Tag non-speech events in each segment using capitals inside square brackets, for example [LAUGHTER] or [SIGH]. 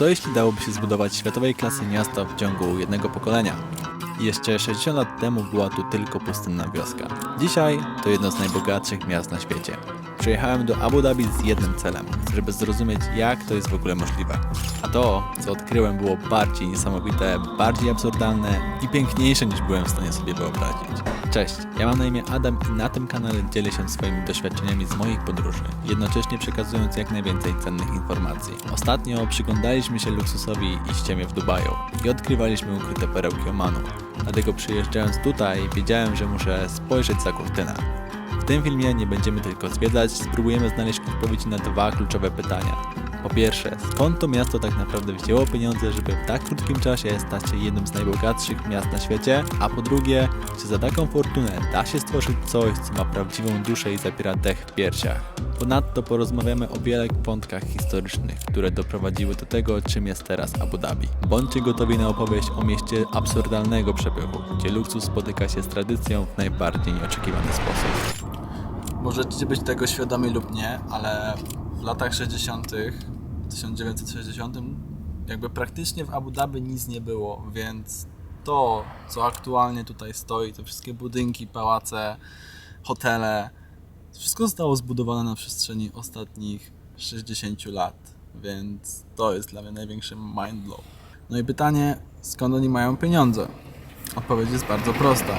Co jeśli dałoby się zbudować światowej klasy miasto w ciągu jednego pokolenia? Jeszcze 60 lat temu była tu tylko pustynna wioska. Dzisiaj to jedno z najbogatszych miast na świecie. Przyjechałem do Abu Dhabi z jednym celem, żeby zrozumieć jak to jest w ogóle możliwe. A to, co odkryłem było bardziej niesamowite, bardziej absurdalne i piękniejsze niż byłem w stanie sobie wyobrazić. Cześć, ja mam na imię Adam i na tym kanale dzielę się swoimi doświadczeniami z moich podróży, jednocześnie przekazując jak najwięcej cennych informacji. Ostatnio przyglądaliśmy się luksusowi i ściemie w Dubaju i odkrywaliśmy ukryte perełki Omanu. Dlatego przyjeżdżając tutaj wiedziałem, że muszę spojrzeć za kurtynę. Tym filmie nie będziemy tylko zwiedzać, spróbujemy znaleźć odpowiedzi na dwa kluczowe pytania. Po pierwsze, skąd to miasto tak naprawdę wzięło pieniądze, żeby w tak krótkim czasie stać się jednym z najbogatszych miast na świecie? A po drugie, czy za taką fortunę da się stworzyć coś, co ma prawdziwą duszę i zapiera dech w piersiach? Ponadto porozmawiamy o wiele wątkach historycznych, które doprowadziły do tego, czym jest teraz Abu Dhabi. Bądźcie gotowi na opowieść o mieście absurdalnego przepływu, gdzie luksus spotyka się z tradycją w najbardziej nieoczekiwany sposób. Możecie być tego świadomi lub nie, ale w latach 60., 1960, jakby praktycznie w Abu Dhabi nic nie było, więc to, co aktualnie tutaj stoi, te wszystkie budynki, pałace, hotele, wszystko zostało zbudowane na przestrzeni ostatnich 60 lat, więc to jest dla mnie największy mindblow. No i pytanie, skąd oni mają pieniądze? Odpowiedź jest bardzo prosta.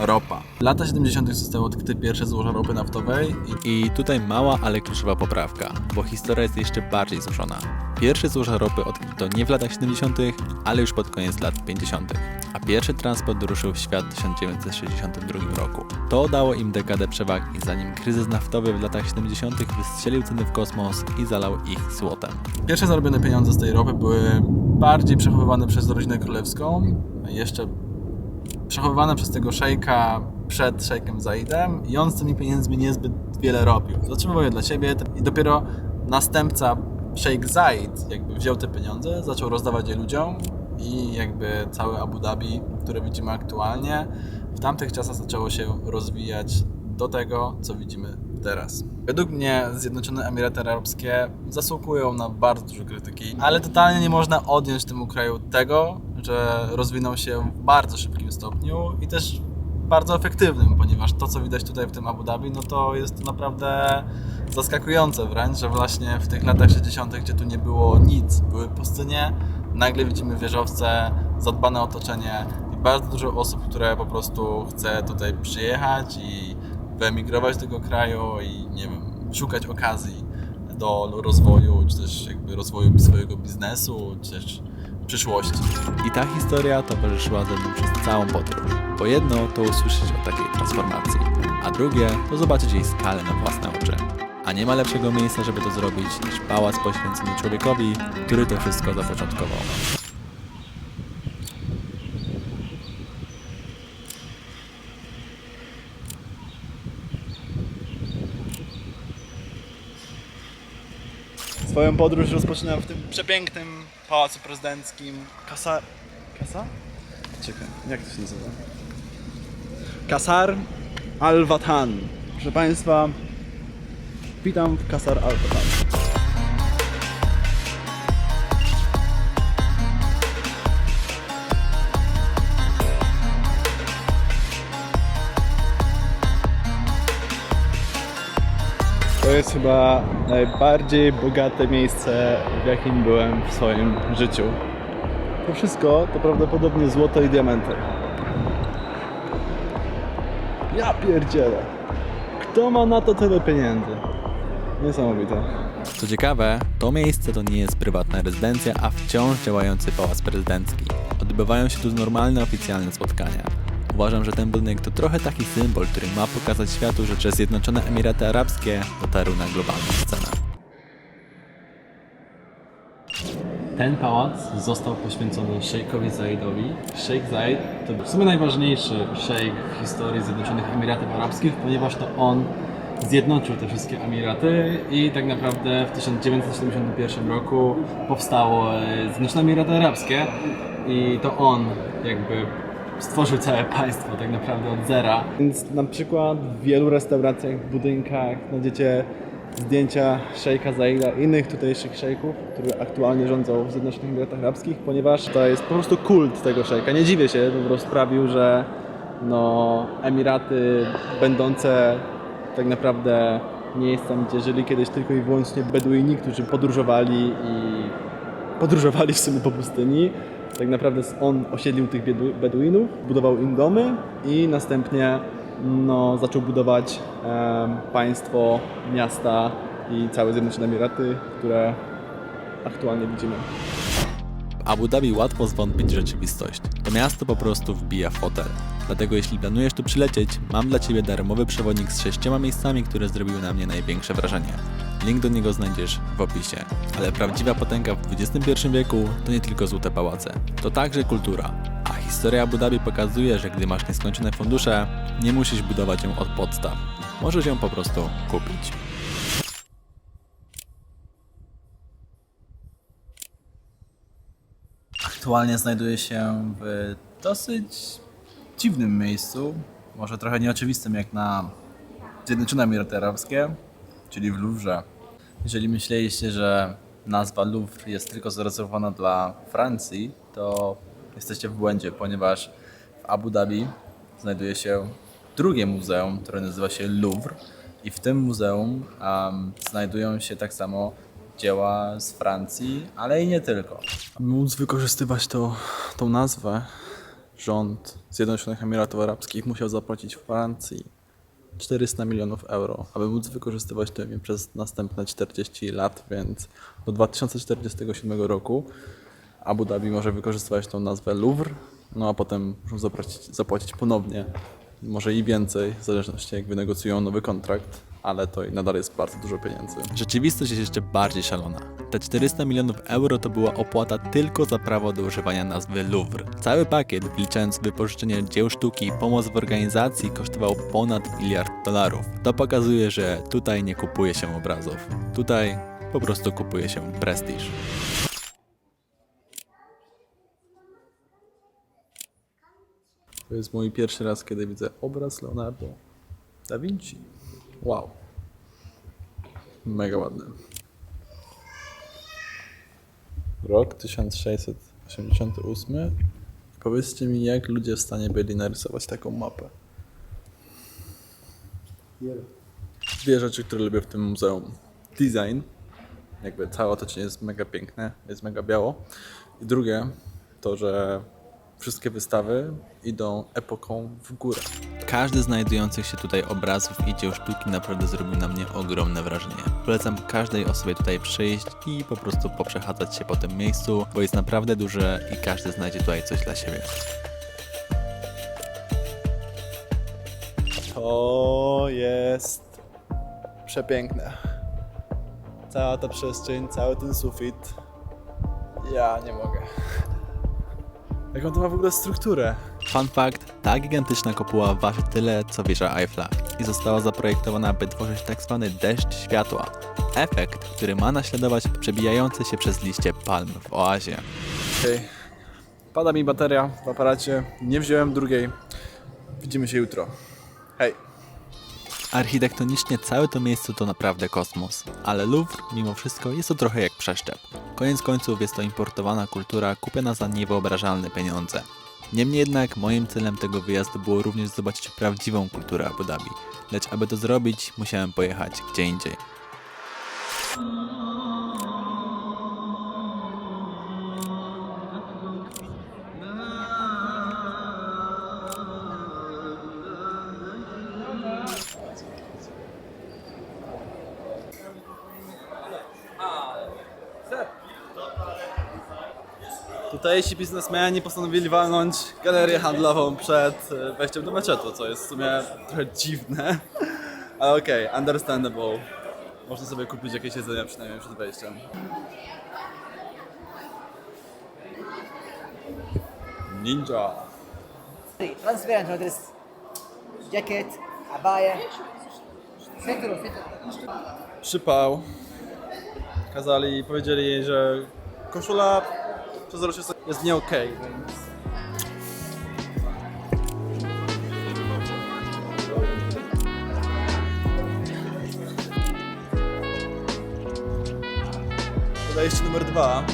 Ropa. Lata 70. zostały odkryte pierwsze złoża ropy naftowej i I tutaj mała, ale kluczowa poprawka, bo historia jest jeszcze bardziej złożona. Pierwsze złoża ropy odkryto nie w latach 70., ale już pod koniec lat 50., a pierwszy transport ruszył w świat w 1962 roku. To dało im dekadę przewagi, zanim kryzys naftowy w latach 70. wystrzelił ceny w kosmos i zalał ich złotem. pierwsze zarobione pieniądze z tej ropy były bardziej przechowywane przez rodzinę królewską, jeszcze przechowywane przez tego szejka przed szejkiem Zaidem i on z tymi pieniędzmi niezbyt wiele robił. Zatrzymywał je dla siebie i dopiero następca szejk Zaid jakby wziął te pieniądze, zaczął rozdawać je ludziom i jakby całe Abu Dhabi, które widzimy aktualnie, w tamtych czasach zaczęło się rozwijać do tego, co widzimy teraz. Według mnie Zjednoczone Emiraty Arabskie zasługują na bardzo dużo krytyki, ale totalnie nie można odjąć temu kraju tego, że rozwinął się w bardzo szybkim stopniu i też bardzo efektywnym, ponieważ to, co widać tutaj w tym Abu Dhabi, no to jest naprawdę zaskakujące wręcz, że właśnie w tych latach 60., gdzie tu nie było nic, były pustynie, nagle widzimy wieżowce, zadbane otoczenie i bardzo dużo osób, które po prostu chce tutaj przyjechać i wyemigrować do tego kraju i nie wiem, szukać okazji do rozwoju, czy też jakby rozwoju swojego biznesu, czy też przyszłości. I ta historia towarzyszyła ze mną przez całą podróż. Bo jedno to usłyszeć o takiej transformacji, a drugie to zobaczyć jej skalę na własne oczy. A nie ma lepszego miejsca, żeby to zrobić, niż pałac poświęcony człowiekowi, który to wszystko zapoczątkował. Swoją podróż rozpoczynam w tym przepięknym pałacu prezydenckim Kasa... Kasa? Czekaj, jak to się nazywa? Kasar Al-Watan. Proszę Państwa, witam w Kasar Al-Watan. To jest chyba najbardziej bogate miejsce, w jakim byłem w swoim życiu. To wszystko to prawdopodobnie złoto i diamenty. Ja pierdzielę. Kto ma na to tyle pieniędzy? Niesamowite. Co ciekawe, to miejsce to nie jest prywatna rezydencja, a wciąż działający pałac prezydencki. Odbywają się tu normalne oficjalne spotkania. Uważam, że ten budynek to trochę taki symbol, który ma pokazać światu, że że Zjednoczone Emiraty Arabskie dotarły na globalną scenę. Ten pałac został poświęcony szejkowi Zaidowi. Szejk Zaid to w sumie najważniejszy szejk w historii Zjednoczonych Emiratów Arabskich, ponieważ to on zjednoczył te wszystkie Emiraty i tak naprawdę w 1971 roku powstało e, Zjednoczone Emiraty Arabskie i to on jakby stworzył całe państwo tak naprawdę od zera. Więc na przykład w wielu restauracjach, budynkach znajdziecie zdjęcia szejka Zaida i innych tutejszych szejków, którzy aktualnie rządzą w Zjednoczonych Emiratach Arabskich, ponieważ to jest po prostu kult tego szejka. Nie dziwię się, po prostu sprawił, że no, Emiraty będące tak naprawdę miejscem, gdzie żyli kiedyś tylko i wyłącznie Beduini, którzy podróżowali i podróżowali w sumie po pustyni. Tak naprawdę on osiedlił tych Beduinów, budował im domy i następnie no, zaczął budować em, państwo, miasta i całe Zjednoczone Emiraty, które aktualnie widzimy. Abu Dhabi łatwo zwątpić rzeczywistość. To miasto po prostu wbija fotel. Dlatego jeśli planujesz tu przylecieć, mam dla Ciebie darmowy przewodnik z sześcioma miejscami, które zrobiły na mnie największe wrażenie. Link do niego znajdziesz w opisie. Ale prawdziwa potęga w XXI wieku to nie tylko złote pałace, to także kultura. A historia Abu Dhabi pokazuje, że gdy masz nieskończone fundusze, nie musisz budować ją od podstaw. Możesz ją po prostu kupić. Aktualnie znajduję się w dosyć dziwnym miejscu, może trochę nieoczywistym jak na Zjednoczone Emiraty Arabskie, czyli w Louvre. Jeżeli myśleliście, że nazwa Louvre jest tylko zarezerwowana dla Francji, to jesteście w błędzie, ponieważ w Abu Dhabi znajduje się drugie muzeum, które nazywa się Louvre i w tym muzeum em, znajdują się tak samo dzieła z Francji, ale i nie tylko. Aby móc wykorzystywać to, tą nazwę, rząd Zjednoczonych Emiratów Arabskich musiał zapłacić Francji 400 milionów euro, aby móc wykorzystywać to imię przez następne 40 lat, więc do 2047 roku Abu Dhabi może wykorzystywać tą nazwę Louvre, no a potem muszą zapłacić, zapłacić ponownie, może i więcej, w zależności jak wynegocjują nowy kontrakt, ale to i nadal jest bardzo dużo pieniędzy. Rzeczywistość jest jeszcze bardziej szalona. Te 400 milionów euro to była opłata tylko za prawo do używania nazwy Louvre. Cały pakiet, wliczając wypożyczenie dzieł sztuki i pomoc w organizacji, kosztował ponad miliard dolarów. To pokazuje, że tutaj nie kupuje się obrazów. Tutaj po prostu kupuje się prestiż. To jest mój pierwszy raz, kiedy widzę obraz Leonardo da Vinci. Wow. Mega ładny. Rok 1688. Powiedzcie mi, jak ludzie w stanie byli narysować taką mapę. Dwie rzeczy, które lubię w tym muzeum. Design. Jakby całe otoczenie jest mega piękne, jest mega biało. I drugie, to, że wszystkie wystawy idą epoką w górę. Każdy z znajdujących się tutaj obrazów i dzieł sztuki naprawdę zrobił na mnie ogromne wrażenie. Polecam każdej osobie tutaj przyjść i po prostu poprzechadzać się po tym miejscu, bo jest naprawdę duże i każdy znajdzie tutaj coś dla siebie. To jest przepiękne. Cała ta przestrzeń, cały ten sufit. Ja nie mogę. Jaką to ma w ogóle strukturę? Fun fact, ta gigantyczna kopuła waży tyle co wieża Eiffla i została zaprojektowana, by tworzyć tak zwany deszcz światła. Efekt, który ma naśladować przebijające się przez liście palm w oazie. Okej. Pada mi bateria w aparacie. Nie wziąłem drugiej. Widzimy się jutro. Hej. Architektonicznie całe to miejsce to naprawdę kosmos, ale Louvre mimo wszystko jest to trochę jak przeszczep. Koniec końców jest to importowana kultura kupiona za niewyobrażalne pieniądze. Niemniej jednak moim celem tego wyjazdu było również zobaczyć prawdziwą kulturę Abu Dhabi, lecz aby to zrobić musiałem pojechać gdzie indziej. Tutejsi biznesmeni postanowili walnąć galerię handlową przed e, wejściem do meczetu, co jest w sumie trochę dziwne. [LAUGHS] Ale okej, okay, understandable. Można sobie kupić jakieś jedzenie przynajmniej przed wejściem. Ninja. Transparent, to jest jakiet, abaje. Fetro, fetro. Przypał. Kazali, powiedzieli że koszula przezroczysta jest nie okej. więc Wejście numer dwa.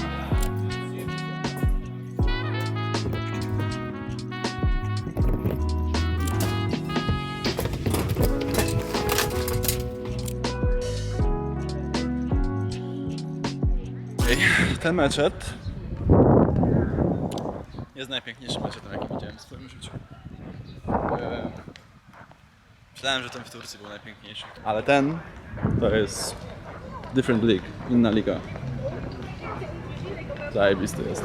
Ten meczet jest najpiękniejszym meczetem, jaki widziałem w swoim życiu. Myślałem, że ten w Turcji był najpiękniejszy. Ale ten to jest different league, inna liga. Zajebisty jest.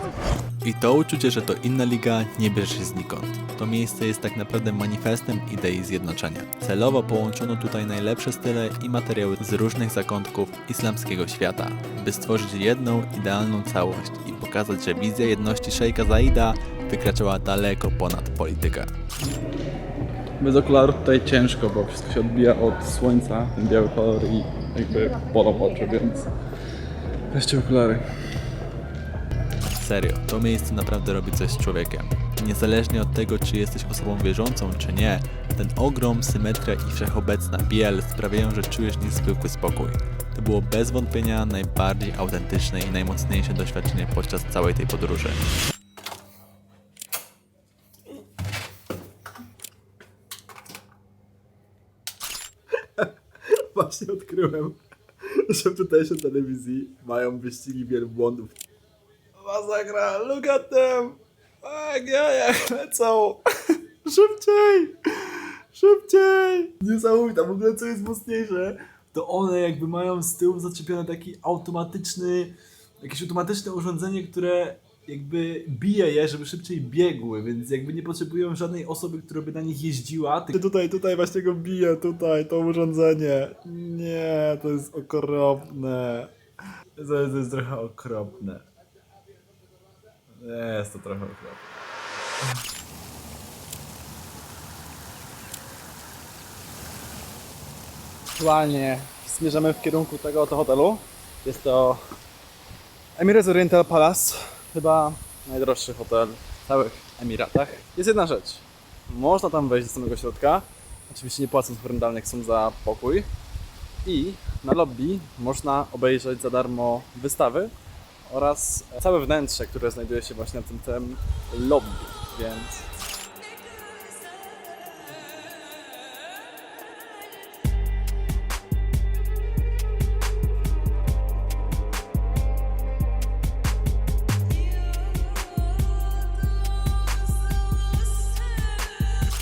I to uczucie, że to inna liga, nie bierze się znikąd. To miejsce jest tak naprawdę manifestem idei zjednoczenia. Celowo połączono tutaj najlepsze style i materiały z różnych zakątków islamskiego świata, by stworzyć jedną idealną całość i pokazać, że wizja jedności szejka Zaida wykraczała daleko ponad politykę. Bez okularów tutaj ciężko, bo wszystko się odbija od słońca, ten biały kolor i jakby bolą oczy, więc weźcie okulary. Serio, to miejsce naprawdę robi coś z człowiekiem. Niezależnie od tego, czy jesteś osobą wierzącą, czy nie, ten ogrom, symetria i wszechobecna biel sprawiają, że czujesz niezwykły spokój. To było bez wątpienia najbardziej autentyczne i najmocniejsze doświadczenie podczas całej tej podróży. [LAUGHS] Właśnie odkryłem, że w tutejszej telewizji mają wyścigi wielbłądów. Masakra, look at them! Tak, ja, jak lecą! [LAUGHS] Szybciej! Szybciej! Niesamowite, w ogóle co jest mocniejsze, to one jakby mają z tyłu zaczepiony taki automatyczny, jakieś automatyczne urządzenie, które jakby bije je, żeby szybciej biegły, więc jakby nie potrzebują żadnej osoby, która by na nich jeździła. Ty tutaj, tutaj właśnie go bije, tutaj, to urządzenie. Nie, to jest okropne. To jest, to jest trochę okropne. Jest to trochę okropne. Aktualnie zmierzamy w kierunku tego oto hotelu. Jest to Emirates Oriental Palace. Chyba najdroższy hotel w całych Emiratach. Jest jedna rzecz. Można tam wejść do samego środka. Oczywiście nie płacąc horrendalnych sum za pokój. I na lobby można obejrzeć za darmo wystawy oraz całe wnętrze, które znajduje się właśnie na tym, tym lobby. Więc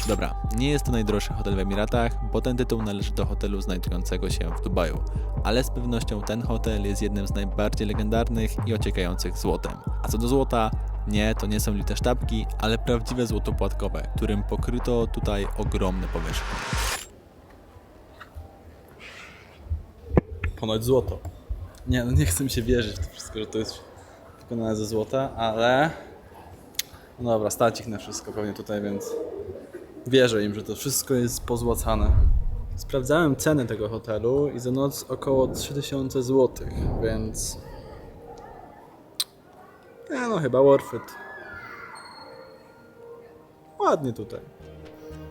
Dobra, nie jest to najdroższy hotel w Emiratach, bo ten tytuł należy do hotelu znajdującego się w Dubaju, ale z pewnością ten hotel jest jednym z najbardziej legendarnych i ociekających złotem. A co do złota, nie, to nie są lite sztabki, ale prawdziwe złoto płatkowe, którym pokryto tutaj ogromne powierzchnie. ponoć złoto. Nie, no nie chcę mi się wierzyć w to wszystko, że to jest wykonane ze złota, ale no dobra, stać ich na wszystko pewnie tutaj, więc wierzę im, że to wszystko jest pozłacane. Sprawdzałem ceny tego hotelu i za noc około 3000 zł, więc no chyba worth it. Ładnie tutaj.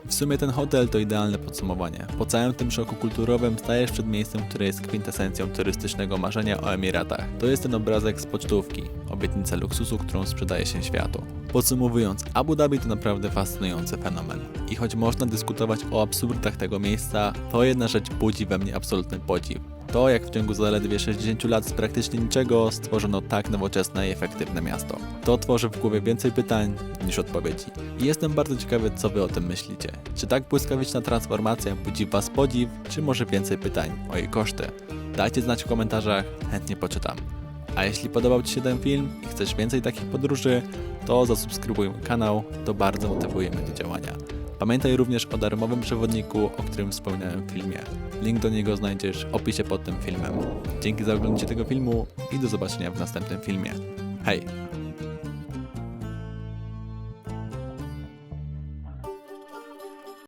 W sumie ten hotel to idealne podsumowanie. Po całym tym szoku kulturowym stajesz przed miejscem, które jest kwintesencją turystycznego marzenia o Emiratach. To jest ten obrazek z pocztówki, obietnica luksusu, którą sprzedaje się światu. Podsumowując, Abu Dhabi to naprawdę fascynujący fenomen. I choć można dyskutować o absurdach tego miejsca, to jedna rzecz budzi we mnie absolutny podziw. To, jak w ciągu zaledwie 60 lat z praktycznie niczego stworzono tak nowoczesne i efektywne miasto. To tworzy w głowie więcej pytań niż odpowiedzi. I jestem bardzo ciekawy, co wy o tym myślicie. Czy tak błyskawiczna transformacja budzi was podziw, czy może więcej pytań o jej koszty? Dajcie znać w komentarzach, chętnie poczytam. A jeśli podobał Ci się ten film i chcesz więcej takich podróży, to zasubskrybuj mój kanał, to bardzo motywuje mnie do działania. Pamiętaj również o darmowym przewodniku, o którym wspominałem w filmie. Link do niego znajdziesz w opisie pod tym filmem. Dzięki za oglądanie tego filmu i do zobaczenia w następnym filmie. Hej!